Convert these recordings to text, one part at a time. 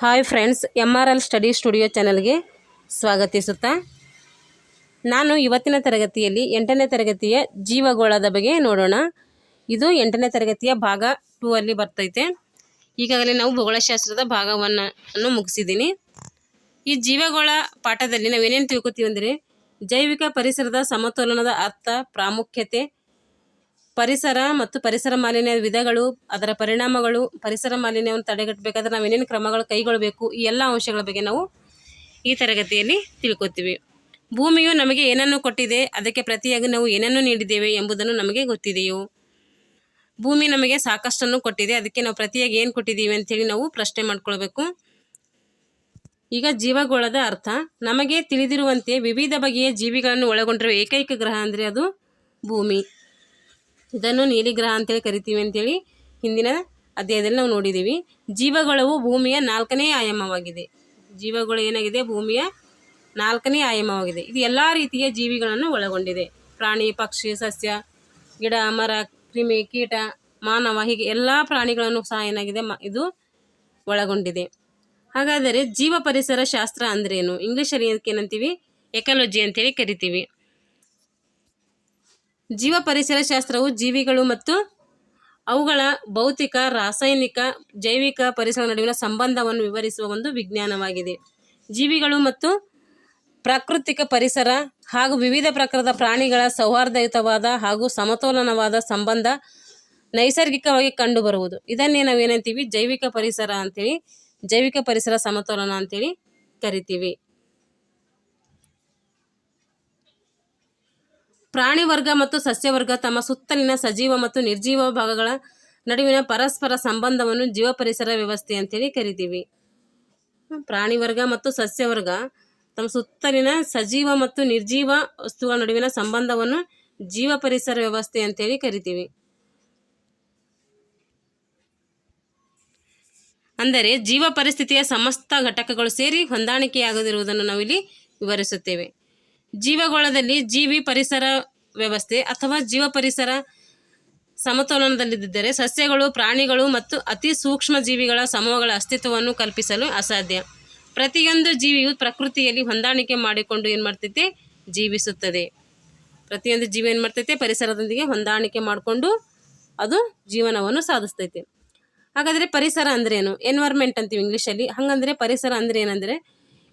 Hi friends M R L study studio ಚಾನಲ್ಗೆ ಸ್ವಾಗತಿಸುತ್ತಾ. ನಾನು ಇವತ್ತಿನ ತರಗತಿಯಲ್ಲಿ ಎಂಟನೇ ತರಗತಿಯ ಜೀವಗೋಳದ ಬಗ್ಗೆ ನೋಡೋಣ. ಇದು ಎಂಟನೇ ತರಗತಿಯ ಭಾಗ ಟೂ ಅಲ್ಲಿ ಬರ್ತೈತೆ. ಈಗಾಗಲೇ ನಾವು ಭೂಗೋಳಶಾಸ್ತ್ರದ ಭಾಗವನ್ನು ಮುಗಿಸಿದ್ದೀನಿ. ಈ ಜೀವಗೋಳ ಪಾಠದಲ್ಲಿ ನಾವು ಏನೇನು ತಿಳ್ಕೊತೀವಿ ಅಂದರೆ ಜೈವಿಕ ಪರಿಸರದ ಸಮತೋಲನದ ಅರ್ಥ, ಪ್ರಾಮುಖ್ಯತೆ ಪರಿಸರ ಮತ್ತು ಪರಿಸರ ಮಾಲಿನ್ಯ ವಿಧಗಳು, ಅದರ ಪರಿಣಾಮಗಳು, ಪರಿಸರ ಮಾಲಿನ್ಯವನ್ನು ತಡೆಗಟ್ಟಬೇಕಾದ್ರೆ ನಾವು ಏನೇನು ಕ್ರಮಗಳು ಕೈಗೊಳ್ಳಬೇಕು ಈ ಎಲ್ಲ ಅಂಶಗಳ ಬಗ್ಗೆ ನಾವು ಈ ತರಗತಿಯಲ್ಲಿ ತಿಳ್ಕೊತೀವಿ. ಭೂಮಿಯು ನಮಗೆ ಏನನ್ನು ಕೊಟ್ಟಿದೆ, ಅದಕ್ಕೆ ಪ್ರತಿಯಾಗಿ ನಾವು ಏನನ್ನು ನೀಡಿದ್ದೇವೆ ಎಂಬುದನ್ನು ನಮಗೆ ಗೊತ್ತಿದೆಯೋ? ಭೂಮಿ ನಮಗೆ ಸಾಕಷ್ಟನ್ನು ಕೊಟ್ಟಿದೆ, ಅದಕ್ಕೆ ನಾವು ಪ್ರತಿಯಾಗಿ ಏನು ಕೊಟ್ಟಿದ್ದೀವಿ ಅಂತೇಳಿ ನಾವು ಪ್ರಶ್ನೆ ಮಾಡ್ಕೊಳ್ಬೇಕು. ಈಗ ಜೀವಗೋಳದ ಅರ್ಥ, ನಮಗೆ ತಿಳಿದಿರುವಂತೆ ವಿವಿಧ ಬಗೆಯ ಜೀವಿಗಳನ್ನು ಒಳಗೊಂಡಿರುವ ಏಕೈಕ ಗ್ರಹ ಅಂದರೆ ಅದು ಭೂಮಿ. ಇದನ್ನು ನೀಲಿ ಗ್ರಹ ಅಂತೇಳಿ ಕರಿತೀವಿ ಅಂತೇಳಿ ಹಿಂದಿನ ಅಧ್ಯಾಯದಲ್ಲಿ ನಾವು ನೋಡಿದ್ದೀವಿ ಜೀವಗಳವು ಭೂಮಿಯ ನಾಲ್ಕನೇ ಆಯಾಮವಾಗಿದೆ. ಜೀವಗಳು ಏನಾಗಿದೆ? ಭೂಮಿಯ ನಾಲ್ಕನೇ ಆಯಾಮವಾಗಿದೆ. ಇದು ಎಲ್ಲ ರೀತಿಯ ಜೀವಿಗಳನ್ನು ಒಳಗೊಂಡಿದೆ. ಪ್ರಾಣಿ, ಪಕ್ಷಿ, ಸಸ್ಯ, ಗಿಡ, ಮರ, ಕ್ರಿಮಿ, ಕೀಟ, ಮಾನವ ಹೀಗೆ ಎಲ್ಲ ಪ್ರಾಣಿಗಳನ್ನು ಸಹ ಏನಾಗಿದೆ? ಇದು ಒಳಗೊಂಡಿದೆ. ಹಾಗಾದರೆ ಜೀವ ಪರಿಸರ ಶಾಸ್ತ್ರ ಅಂದ್ರೇನು? ಇಂಗ್ಲೀಷಲ್ಲಿ ಏನಂತೀವಿ? ಎಕಾಲಜಿ ಅಂತೇಳಿ ಕರಿತೀವಿ. ಜೀವ ಪರಿಸರ ಶಾಸ್ತ್ರವು ಜೀವಿಗಳು ಮತ್ತು ಅವುಗಳ ಭೌತಿಕ, ರಾಸಾಯನಿಕ, ಜೈವಿಕ ಪರಿಸರ ನಡುವಿನ ಸಂಬಂಧವನ್ನು ವಿವರಿಸುವ ಒಂದು ವಿಜ್ಞಾನವಾಗಿದೆ. ಜೀವಿಗಳು ಮತ್ತು ಪ್ರಾಕೃತಿಕ ಪರಿಸರ ಹಾಗೂ ವಿವಿಧ ಪ್ರಕಾರದ ಪ್ರಾಣಿಗಳ ಸೌಹಾರ್ದಯುತವಾದ ಹಾಗೂ ಸಮತೋಲನವಾದ ಸಂಬಂಧ ನೈಸರ್ಗಿಕವಾಗಿ ಕಂಡುಬರುವುದು. ಇದನ್ನೇ ನಾವು ಏನಂತೀವಿ ಜೈವಿಕ ಪರಿಸರ ಅಂತೇಳಿ, ಜೈವಿಕ ಪರಿಸರ ಸಮತೋಲನ ಅಂತೇಳಿ ಕರಿತೀವಿ. ಪ್ರಾಣಿ ವರ್ಗ ಮತ್ತು ಸಸ್ಯವರ್ಗ ತಮ್ಮ ಸುತ್ತಲಿನ ಸಜೀವ ಮತ್ತು ನಿರ್ಜೀವ ಭಾಗಗಳ ನಡುವಿನ ಪರಸ್ಪರ ಸಂಬಂಧವನ್ನು ಜೀವ ಪರಿಸರ ವ್ಯವಸ್ಥೆ ಅಂತೇಳಿ ಕರಿತೀವಿ. ಪ್ರಾಣಿ ವರ್ಗ ಮತ್ತು ಸಸ್ಯವರ್ಗ ತಮ್ಮ ಸುತ್ತಲಿನ ಸಜೀವ ಮತ್ತು ನಿರ್ಜೀವ ವಸ್ತುಗಳ ನಡುವಿನ ಸಂಬಂಧವನ್ನು ಜೀವ ಪರಿಸರ ವ್ಯವಸ್ಥೆ ಅಂತೇಳಿ ಕರಿತೀವಿ. ಅಂದರೆ ಜೀವ ಪರಿಸ್ಥಿತಿಯ ಸಮಸ್ತ ಘಟಕಗಳು ಸೇರಿ ಹೊಂದಾಣಿಕೆಯಾಗದಿರುವುದನ್ನು ನಾವಿಲ್ಲಿ ವಿವರಿಸುತ್ತೇವೆ. ಜೀವಗೋಳದಲ್ಲಿ ಜೀವಿ ಪರಿಸರ ವ್ಯವಸ್ಥೆ ಅಥವಾ ಜೀವ ಪರಿಸರ ಸಮತೋಲನದಲ್ಲಿದ್ದರೆ ಸಸ್ಯಗಳು, ಪ್ರಾಣಿಗಳು ಮತ್ತು ಅತಿ ಸೂಕ್ಷ್ಮ ಜೀವಿಗಳ ಸಮೂಹಗಳ ಅಸ್ತಿತ್ವವನ್ನು ಕಲ್ಪಿಸಲು ಅಸಾಧ್ಯ. ಪ್ರತಿಯೊಂದು ಜೀವಿಯು ಪ್ರಕೃತಿಯಲ್ಲಿ ಹೊಂದಾಣಿಕೆ ಮಾಡಿಕೊಂಡು ಏನು ಮಾಡ್ತೈತೆ? ಜೀವಿಸುತ್ತದೆ. ಪ್ರತಿಯೊಂದು ಜೀವಿ ಏನು ಮಾಡ್ತೈತೆ? ಪರಿಸರದೊಂದಿಗೆ ಹೊಂದಾಣಿಕೆ ಮಾಡಿಕೊಂಡು ಅದು ಜೀವನವನ್ನು ಸಾಧಿಸ್ತೈತೆ. ಹಾಗಾದರೆ ಪರಿಸರ ಅಂದ್ರೇನು? ಎನ್ವೈರ್ಮೆಂಟ್ ಅಂತೀವಿ ಇಂಗ್ಲೀಷಲ್ಲಿ ಹಾಗಂದ್ರೆ ಪರಿಸರ ಅಂದರೆ ಏನಂದರೆ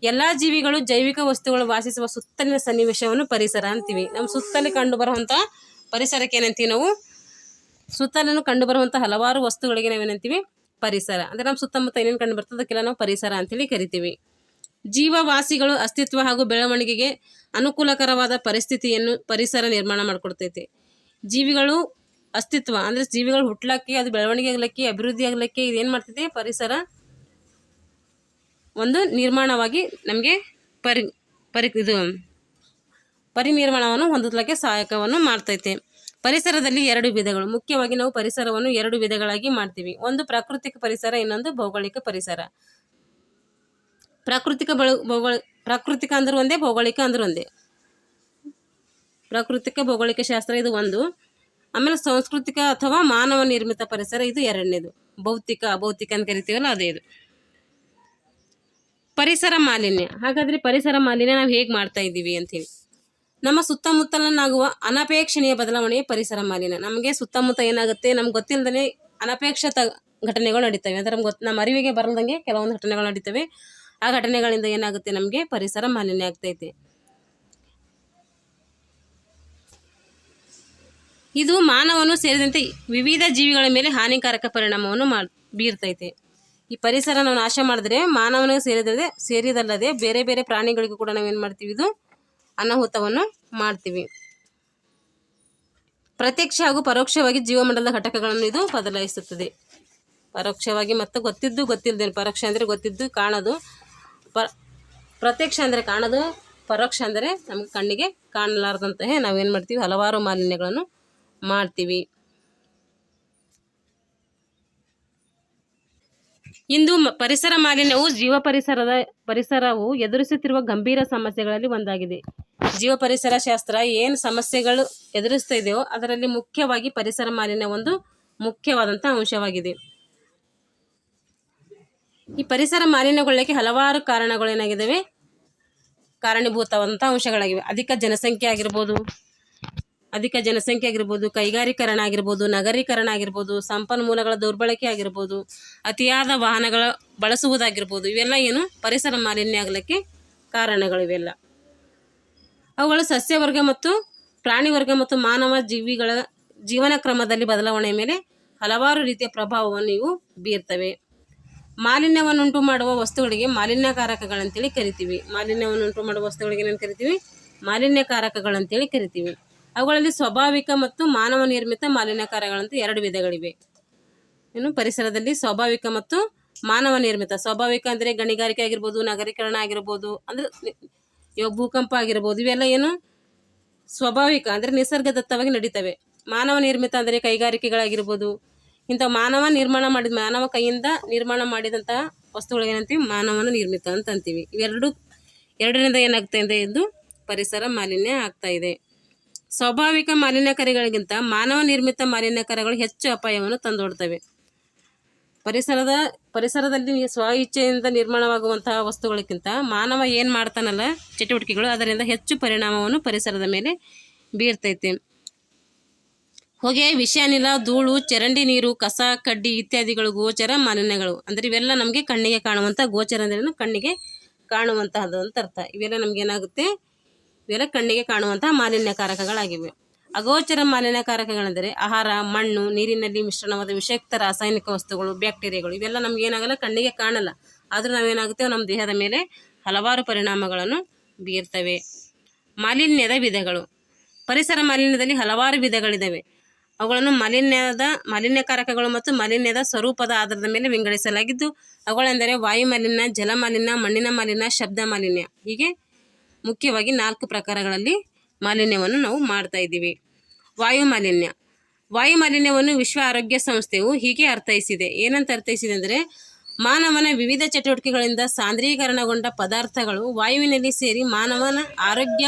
ಎಲ್ಲ ಜೀವಿಗಳು ಜೈವಿಕ ವಸ್ತುಗಳು ವಾಸಿಸುವ ಸುತ್ತಲಿನ ಸನ್ನಿವೇಶವನ್ನು ಪರಿಸರ ಅಂತೀವಿ. ನಮ್ಮ ಸುತ್ತಲೇ ಕಂಡು ಬರುವಂಥ ಪರಿಸರಕ್ಕೆ ಏನಂತೀವಿ ನಾವು? ಸುತ್ತಲೂ ಕಂಡು ಬರುವಂಥ ಹಲವಾರು ವಸ್ತುಗಳಿಗೆ ನಾವೇನಂತೀವಿ ಪರಿಸರ. ಅಂದರೆ ನಮ್ಮ ಸುತ್ತಮುತ್ತ ಏನೇನು ಕಂಡು ಬರ್ತದೆ ಅದಕ್ಕೆಲ್ಲ ನಾವು ಪರಿಸರ ಅಂತೇಳಿ ಕರಿತೀವಿ. ಜೀವವಾಸಿಗಳು ಅಸ್ತಿತ್ವ ಹಾಗೂ ಬೆಳವಣಿಗೆಗೆ ಅನುಕೂಲಕರವಾದ ಪರಿಸ್ಥಿತಿಯನ್ನು ಪರಿಸರ ನಿರ್ಮಾಣ ಮಾಡಿಕೊಡ್ತೈತಿ. ಜೀವಿಗಳು ಅಸ್ತಿತ್ವ ಅಂದರೆ ಜೀವಿಗಳು ಹುಟ್ಲಕ್ಕೆ ಅದು ಬೆಳವಣಿಗೆ ಆಗ್ಲಿಕ್ಕೆ, ಅಭಿವೃದ್ಧಿ ಆಗ್ಲಿಕ್ಕೆ ಇದೇನು ಮಾಡ್ತೈತಿ? ಪರಿಸರ ಒಂದು ನಿರ್ಮಾಣವಾಗಿ ನಮಗೆ ಪರಿ ಪರಿ, ಇದು ಪರಿನಿರ್ಮಾಣವನ್ನು ಹೊಂದಲಿಕ್ಕೆ ಸಹಾಯಕವನ್ನು ಮಾಡ್ತೈತೆ. ಪರಿಸರದಲ್ಲಿ ಎರಡು ವಿಧಗಳು. ಮುಖ್ಯವಾಗಿ ನಾವು ಪರಿಸರವನ್ನು ಎರಡು ವಿಧಗಳಾಗಿ ಮಾಡ್ತೀವಿ. ಒಂದು ಪ್ರಾಕೃತಿಕ ಪರಿಸರ, ಇನ್ನೊಂದು ಭೌಗೋಳಿಕ ಪರಿಸರ. ಪ್ರಾಕೃತಿಕ ಬಳ, ಭೌಗೋಳ, ಪ್ರಾಕೃತಿಕ ಅಂದ್ರೆ ಒಂದೇ, ಭೌಗೋಳಿಕ ಅಂದ್ರೆ ಒಂದೇ. ಪ್ರಾಕೃತಿಕ ಭೌಗೋಳಿಕ ಶಾಸ್ತ್ರ ಇದು ಒಂದು. ಆಮೇಲೆ ಸಾಂಸ್ಕೃತಿಕ ಅಥವಾ ಮಾನವ ನಿರ್ಮಿತ ಪರಿಸರ ಇದು ಎರಡನೇದು. ಭೌತಿಕ, ಅಭೌತಿಕ ಅಂತ ಕರಿತೀವಲ್ಲ, ಅದೇ ಇದು. ಪರಿಸರ ಮಾಲಿನ್ಯ. ಹಾಗಾದರೆ ಪರಿಸರ ಮಾಲಿನ್ಯ ನಾವು ಹೇಗೆ ಮಾಡ್ತಾ ಇದ್ದೀವಿ ಅಂತೇಳಿ ನಮ್ಮ ಸುತ್ತಮುತ್ತಲನ್ನಾಗುವ ಅನಪೇಕ್ಷಣೀಯ ಬದಲಾವಣೆ ಪರಿಸರ ಮಾಲಿನ್ಯ. ನಮಗೆ ಸುತ್ತಮುತ್ತ ಏನಾಗುತ್ತೆ ನಮ್ಗೆ ಗೊತ್ತಿಲ್ಲದೇ ಅನಪೇಕ್ಷಿತ ಘಟನೆಗಳು ನಡೀತವೆ. ಅಂದರೆ ನಮ್ಗೆ ಗೊತ್ತು ನಮ್ಮ ಅರಿವಿಗೆ ಬರಲ್ದಂಗೆ ಕೆಲವೊಂದು ಘಟನೆಗಳು ನಡೀತವೆ. ಆ ಘಟನೆಗಳಿಂದ ಏನಾಗುತ್ತೆ ನಮಗೆ ಪರಿಸರ ಮಾಲಿನ್ಯ ಆಗ್ತೈತೆ ಇದು. ಮಾನವನು ಸೇರಿದಂತೆ ವಿವಿಧ ಜೀವಿಗಳ ಮೇಲೆ ಹಾನಿಕಾರಕ ಪರಿಣಾಮವನ್ನು ಮಾ ಬೀರ್ತೈತೆ ಈ ಪರಿಸರ ನಾವು ನಾಶ ಮಾಡಿದ್ರೆ ಮಾನವನಿಗೆ ಸೇರಿದಲ್ಲದೆ ಸೇರಿದಲ್ಲದೆ ಬೇರೆ ಬೇರೆ ಪ್ರಾಣಿಗಳಿಗೂ ಕೂಡ ನಾವೇನು ಮಾಡ್ತೀವಿ ಇದು ಅನಾಹುತವನ್ನು ಮಾಡ್ತೀವಿ. ಪ್ರತ್ಯಕ್ಷ ಹಾಗೂ ಪರೋಕ್ಷವಾಗಿ ಜೀವಮಂಡಲದ ಘಟಕಗಳನ್ನು ಇದು ಬದಲಾಯಿಸುತ್ತದೆ. ಪರೋಕ್ಷವಾಗಿ ಮತ್ತು ಗೊತ್ತಿದ್ದು ಗೊತ್ತಿಲ್ಲದೇನು ಪರೋಕ್ಷ ಅಂದರೆ ಗೊತ್ತಿದ್ದು ಕಾಣೋದು. ಪ ಪ್ರತ್ಯಕ್ಷ ಅಂದರೆ ಕಾಣೋದು, ಪರೋಕ್ಷ ಅಂದರೆ ನಮಗೆ ಕಣ್ಣಿಗೆ ಕಾಣಲಾರ್ದಂತಹ ನಾವೇನು ಮಾಡ್ತೀವಿ? ಹಲವಾರು ಮಾಲಿನ್ಯಗಳನ್ನು ಮಾಡ್ತೀವಿ. ಇಂದು ಪರಿಸರ ಮಾಲಿನ್ಯವು ಜೀವ ಪರಿಸರದ, ಪರಿಸರವು ಎದುರಿಸುತ್ತಿರುವ ಗಂಭೀರ ಸಮಸ್ಯೆಗಳಲ್ಲಿ ಒಂದಾಗಿದೆ. ಜೀವ ಪರಿಸರ ಶಾಸ್ತ್ರ ಏನು ಸಮಸ್ಯೆಗಳು ಎದುರಿಸ್ತಾ ಇದೆಯೋ ಅದರಲ್ಲಿ ಮುಖ್ಯವಾಗಿ ಪರಿಸರ ಮಾಲಿನ್ಯ ಒಂದು ಮುಖ್ಯವಾದಂಥ ಅಂಶವಾಗಿದೆ. ಈ ಪರಿಸರ ಮಾಲಿನ್ಯಗೊಳ್ಳಕ್ಕೆ ಹಲವಾರು ಕಾರಣಗಳು ಏನಾಗಿದ್ದಾವೆ ಕಾರಣೀಭೂತವಾದಂಥ ಅಂಶಗಳಾಗಿವೆ. ಅಧಿಕ ಜನಸಂಖ್ಯೆ ಆಗಿರ್ಬೋದು ಅಧಿಕ ಜನಸಂಖ್ಯೆ ಆಗಿರ್ಬೋದು ಕೈಗಾರೀಕರಣ ಆಗಿರ್ಬೋದು ನಗರೀಕರಣ ಆಗಿರ್ಬೋದು ಸಂಪನ್ಮೂಲಗಳ ದುರ್ಬಳಕೆ ಆಗಿರ್ಬೋದು, ಅತಿಯಾದ ವಾಹನಗಳ ಬಳಸುವುದಾಗಿರ್ಬೋದು, ಇವೆಲ್ಲ ಏನು ಪರಿಸರ ಮಾಲಿನ್ಯ ಆಗಲಿಕ್ಕೆ ಕಾರಣಗಳಿವೆಲ್ಲ ಅವುಗಳು ಸಸ್ಯವರ್ಗ ಮತ್ತು ಪ್ರಾಣಿ ವರ್ಗ ಮತ್ತು ಮಾನವ ಜೀವಿಗಳ ಜೀವನ ಕ್ರಮದಲ್ಲಿ ಬದಲಾವಣೆ ಮೇಲೆ ಹಲವಾರು ರೀತಿಯ ಪ್ರಭಾವವನ್ನು ಇವು ಬೀರ್ತವೆ. ಮಾಲಿನ್ಯವನ್ನುಂಟು ಮಾಡುವ ವಸ್ತುಗಳಿಗೆ ಮಾಲಿನ್ಯಕಾರಕಗಳಂತೇಳಿ ಕರಿತೀವಿ. ಮಾಲಿನ್ಯವನ್ನುಂಟು ಮಾಡುವ ವಸ್ತುಗಳಿಗೆ ಏನಂತ ಕರಿತೀವಿ? ಮಾಲಿನ್ಯಕಾರಕಗಳಂತೇಳಿ ಕರಿತೀವಿ. ಅವುಗಳಲ್ಲಿ ಸ್ವಾಭಾವಿಕ ಮತ್ತು ಮಾನವ ನಿರ್ಮಿತ ಮಾಲಿನ್ಯಕಾರಗಳಂತ ಎರಡು ವಿಧಗಳಿವೆ. ಏನು ಪರಿಸರದಲ್ಲಿ ಸ್ವಾಭಾವಿಕ ಮತ್ತು ಮಾನವ ನಿರ್ಮಿತ. ಸ್ವಾಭಾವಿಕ ಅಂದರೆ ಗಣಿಗಾರಿಕೆ ಆಗಿರ್ಬೋದು, ನಗರೀಕರಣ ಆಗಿರ್ಬೋದು, ಅಂದರೆ ಇವಾಗ ಭೂಕಂಪ ಆಗಿರ್ಬೋದು, ಇವೆಲ್ಲ ಏನು ಸ್ವಾಭಾವಿಕ ಅಂದರೆ ನಿಸರ್ಗದತ್ತವಾಗಿ ನಡೀತವೆ. ಮಾನವ ನಿರ್ಮಿತ ಅಂದರೆ ಕೈಗಾರಿಕೆಗಳಾಗಿರ್ಬೋದು, ಇಂಥ ಮಾನವ ನಿರ್ಮಾಣ ಮಾಡಿದ, ಮಾನವ ಕೈಯಿಂದ ನಿರ್ಮಾಣ ಮಾಡಿದಂತಹ ವಸ್ತುಗಳಿಗೆ ಏನಂತೀವಿ? ಮಾನವನ ನಿರ್ಮಿತ ಅಂತ ಅಂತೀವಿ. ಇವೆರಡು, ಎರಡರಿಂದ ಏನಾಗ್ತಾ ಇದೆ ಎಂದು ಪರಿಸರ ಮಾಲಿನ್ಯ ಆಗ್ತಾ ಇದೆ. ಸ್ವಾಭಾವಿಕ ಮಾಲಿನ್ಯಕಾರಿಗಳಿಗಿಂತ ಮಾನವ ನಿರ್ಮಿತ ಮಾಲಿನ್ಯಕಾರಗಳು ಹೆಚ್ಚು ಅಪಾಯವನ್ನು ತಂದೊಡ್ತವೆ. ಪರಿಸರದ, ಪರಿಸರದಲ್ಲಿ ಸ್ವ ಇಚ್ಛೆಯಿಂದ ನಿರ್ಮಾಣವಾಗುವಂತಹ ವಸ್ತುಗಳಿಗಿಂತ ಮಾನವ ಏನು ಮಾಡ್ತಾನಲ್ಲ, ಚಟುವಟಿಕೆಗಳು ಅದರಿಂದ ಹೆಚ್ಚು ಪರಿಣಾಮವನ್ನು ಪರಿಸರದ ಮೇಲೆ ಬೀರ್ತೈತೆ. ಹೊಗೆ, ವಿಷಾನಿಲ, ಧೂಳು, ಚರಂಡಿ ನೀರು, ಕಸ, ಕಡ್ಡಿ ಇತ್ಯಾದಿಗಳು ಗೋಚರ ಮಾಲಿನ್ಯಗಳು. ಅಂದರೆ ಇವೆಲ್ಲ ನಮಗೆ ಕಣ್ಣಿಗೆ ಕಾಣುವಂಥ ಗೋಚರ ಅಂದ್ರೆ ಕಣ್ಣಿಗೆ ಕಾಣುವಂತಹದ್ದು ಅಂತ ಅರ್ಥ. ಇವೆಲ್ಲ ನಮ್ಗೆ ಏನಾಗುತ್ತೆ? ಇವೆಲ್ಲ ಕಣ್ಣಿಗೆ ಕಾಣುವಂತಹ ಮಾಲಿನ್ಯಕಾರಕಗಳಾಗಿವೆ. ಅಗೋಚರ ಮಾಲಿನ್ಯಕಾರಕಗಳೆಂದರೆ ಆಹಾರ, ಮಣ್ಣು, ನೀರಿನಲ್ಲಿ ಮಿಶ್ರಣವಾದ ವಿಷಯುಕ್ತ ರಾಸಾಯನಿಕ ವಸ್ತುಗಳು, ಬ್ಯಾಕ್ಟೀರಿಯಾಗಳು, ಇವೆಲ್ಲ ನಮ್ಗೆ ಏನಾಗಲ್ಲ ಕಣ್ಣಿಗೆ ಕಾಣಲ್ಲ. ಆದರೂ ನಾವೇನಾಗುತ್ತೆ ನಮ್ಮ ದೇಹದ ಮೇಲೆ ಹಲವಾರು ಪರಿಣಾಮಗಳನ್ನು ಬೀರ್ತವೆ. ಮಾಲಿನ್ಯದ ವಿಧಗಳು. ಪರಿಸರ ಮಾಲಿನ್ಯದಲ್ಲಿ ಹಲವಾರು ವಿಧಗಳಿದ್ದಾವೆ ಅವುಗಳನ್ನು ಮಾಲಿನ್ಯದ, ಮಾಲಿನ್ಯಕಾರಕಗಳು ಮತ್ತು ಮಾಲಿನ್ಯದ ಸ್ವರೂಪದ ಆಧಾರದ ಮೇಲೆ ವಿಂಗಡಿಸಲಾಗಿದ್ದು, ಅವುಗಳೆಂದರೆ ವಾಯು ಮಾಲಿನ್ಯ, ಜಲ ಮಾಲಿನ್ಯ, ಮಣ್ಣಿನ ಮಾಲಿನ್ಯ, ಶಬ್ದ ಮಾಲಿನ್ಯ. ಹೀಗೆ ಮುಖ್ಯವಾಗಿ ನಾಲ್ಕು ಪ್ರಕಾರಗಳಲ್ಲಿ ಮಾಲಿನ್ಯವನ್ನು ನಾವು ಮಾಡ್ತಾ ಇದ್ದೀವಿ. ವಾಯು ಮಾಲಿನ್ಯ ವಾಯು ಮಾಲಿನ್ಯವನ್ನು ವಿಶ್ವ ಆರೋಗ್ಯ ಸಂಸ್ಥೆಯು ಹೀಗೆ ಅರ್ಥೈಸಿದೆ. ಏನಂತ ಅರ್ಥೈಸಿದೆ ಅಂದರೆ, ಮಾನವನ ವಿವಿಧ ಚಟುವಟಿಕೆಗಳಿಂದ ಸಾಂದ್ರೀಕರಣಗೊಂಡ ಪದಾರ್ಥಗಳು ವಾಯುವಿನಲ್ಲಿ ಸೇರಿ ಮಾನವನ ಆರೋಗ್ಯ,